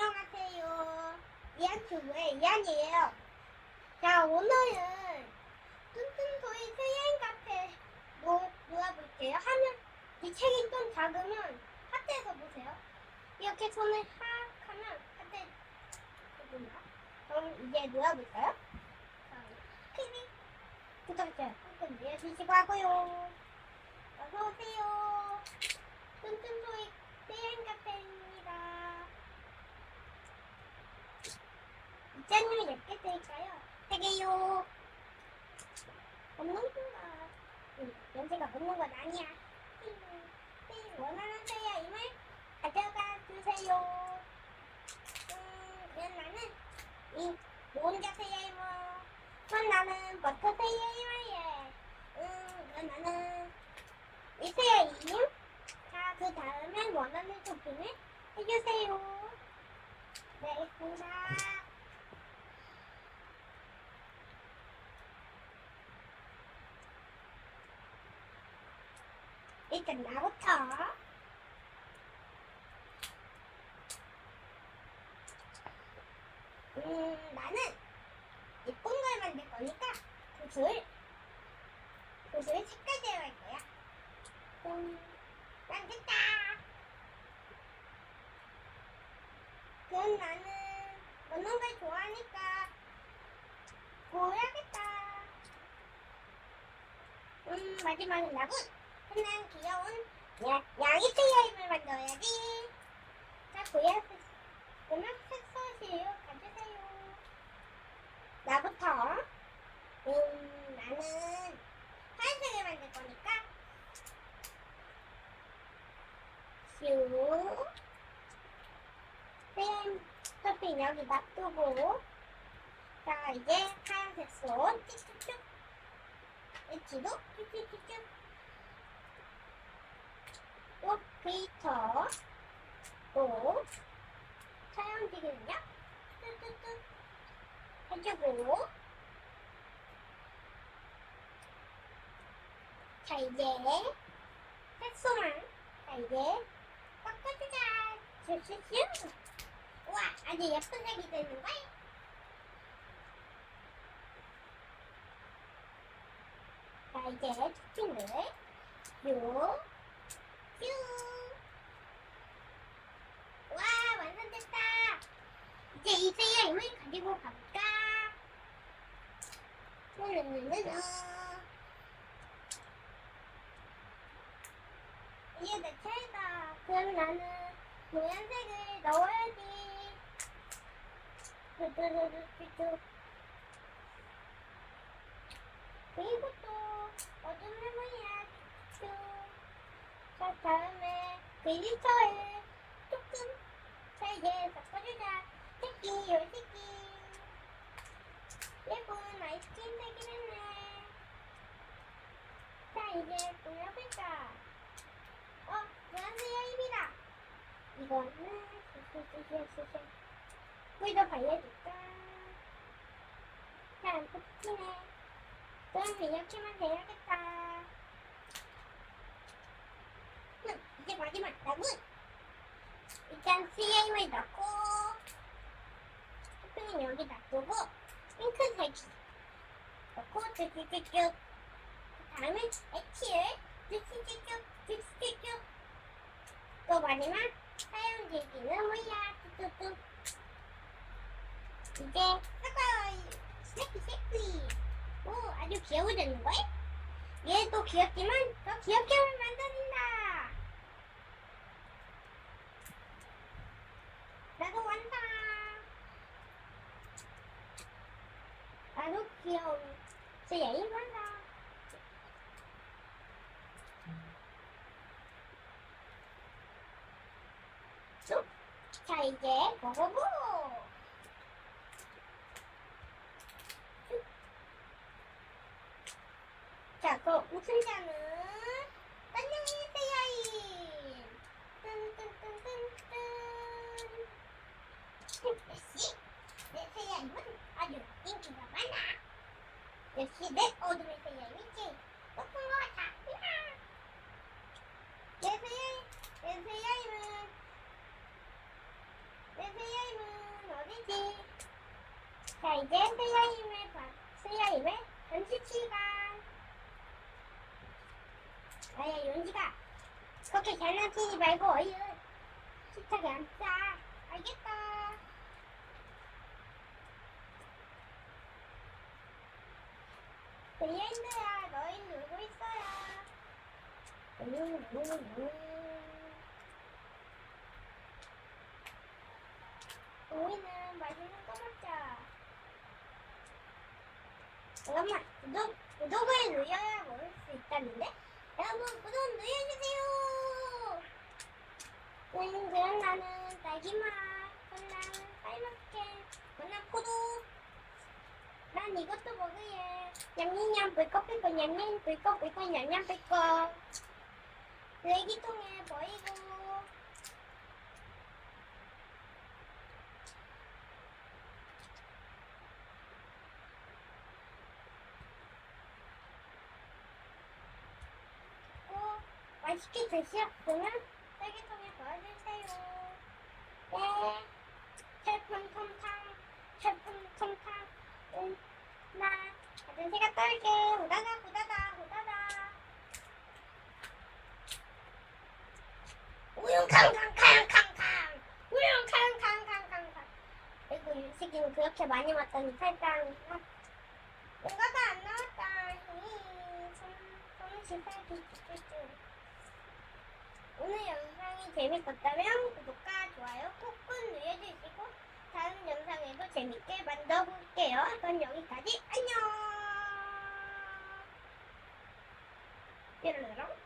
안녕하세요. 이한튜브의 이한이에요. 자, 오늘은 뚠뚠소리 세행 카페 놓, 놓아볼게요. 하면, 이 책이 좀 작으면 하트에서 보세요. 이렇게 손을 하 하면 하트, 보나 그럼 이제 놓아볼까요? 자, TV, 구독자 꾹꾹 눌러주시고 하고요. 어서오세요. 뚠뚠소리 세행 카페입니다. 이장님이 몇개 드릴까요? 세 개요. 없는 건가? 응, 연세가 없는 건 아니야. 띵, 띵, 원하는 세야임을 가져가 주세요. 음, 그럼 나는 이 노른자 세야임을, 그럼 나는 버터 세야임을 예. 음, 그럼 나는 이 세야임. 자, 그 다음에 원하는 토핑을 해주세요. 네, 알겠습니다. 일단 나부터. 음 나는 예쁜 걸 만들 거니까 붓을 붓을 색깔대로 할 거야. 음 만든다 그럼 나는 먹는 걸 좋아하니까 고야겠다. 음 마지막은 나군 그냥 귀여운 야, 양이 트여임을 만들어야지. 자, 보여. 음악 색소시요 가주세요. 나부터. 음, 나는 하얀색을 만들 거니까. 슈. 트여임 토핑 여기 놔두고. 자, 이제 하얀색 손. 쭉쭉쭉. 엣지도 쭉쭉쭉쭉. 또 글리터. 또 촬영지는요 뚜뚜뚜. 해주고 자 이제 색소만. 자 이제 꺾어주자. 슈슈슈 우와 아주 예쁜 색이 되는 거야. 자 이제 토핑을 요 뾰! 와, 완성됐다! 이제 이세야 힘을 가지고 가볼까? 르르르르. 이게 내 차이다. 그럼 나는 노란색을 넣어야지. 그리고 또 어둠. 자, 다음에 글리터를 조금 잘게 섞어주자. 새끼, 요 새끼. 예쁜 아이스크림 되긴 했네. 자, 이제 골라볼까? 어, 노란색 입이다. 이거는 쓱쓱쓱쓱쓱 꿀도 발려줄까? 잘안 뽑히네. 그럼 이렇게만 돼야겠다. 응, 이제 마지막 나군. 일단 CA를 넣고 토핑은 여기 놔두고 핑크색이 넣고 쭉쭉쭉쭉 그 다음에 액치를 쭉쭉쭉쭉 쭉쭉쭉 또 마지막 사용 제기는 뭐야? 뚝뚝뚝. 이제 섞어요 새끼 새끼 오 아주 귀여워졌는걸? 얘도 귀엽지만 더 귀엽게 만들어진다. 나도 완다. 나도 귀여운 제이 완다. 쏙. 자 이제 고고고. 자, 그 우승자는 안녕히 세야이. 뜬뜬뜬뜬뜬. 역시 내 세야임은 아주 인기가 많아. 역시 내 어둠의 세야임이지. 높은 것 같아. 이야. 내 세야, 내 세야임은 내 세야임은 슬라임의 변신 시간. 아야 윤지가 그렇게 장난치지 말고 얼른 식탁에 앉자. 알겠다. 브리엔드야, 너희 놀고 있어요. 맛있는 거 먹자. 잠깐만, 구독, 구독을 눌러야 먹을 수 있다는데? 여러분, 구독 눌러주세요! 음, 그럼 나는 딸기맛, 콜라, 빨갛게, 그냥 포도. 난 이것도 먹을래. 냠냠냠, 불꺼 불꺼, 냠냠, 불꺼 불꺼, 냠냠 불꺼. 쓰레기통에 버리고. 어, 맛있게 드셨으면 쓰레기통에 버려주세요. 네. 철풍통탕, 철풍통탕, 응, 나, 아저씨가 떨게, 우다다, 우다다, 우다다. 우용캉캉캉캉캉, 우용캉캉캉캉캉. 아이고, 유식이는 그렇게 많이 살짝, 막, 뭔가가 안 나왔다. 이, 손, 손 지살기 쭈쭈쭈. 오늘 영상이 재밌었다면 구독과 좋아요 꾹꾹 눌러주시고 다음 영상에도 재밌게 만들어볼게요. 그럼 여기까지 안녕. 뾰로롱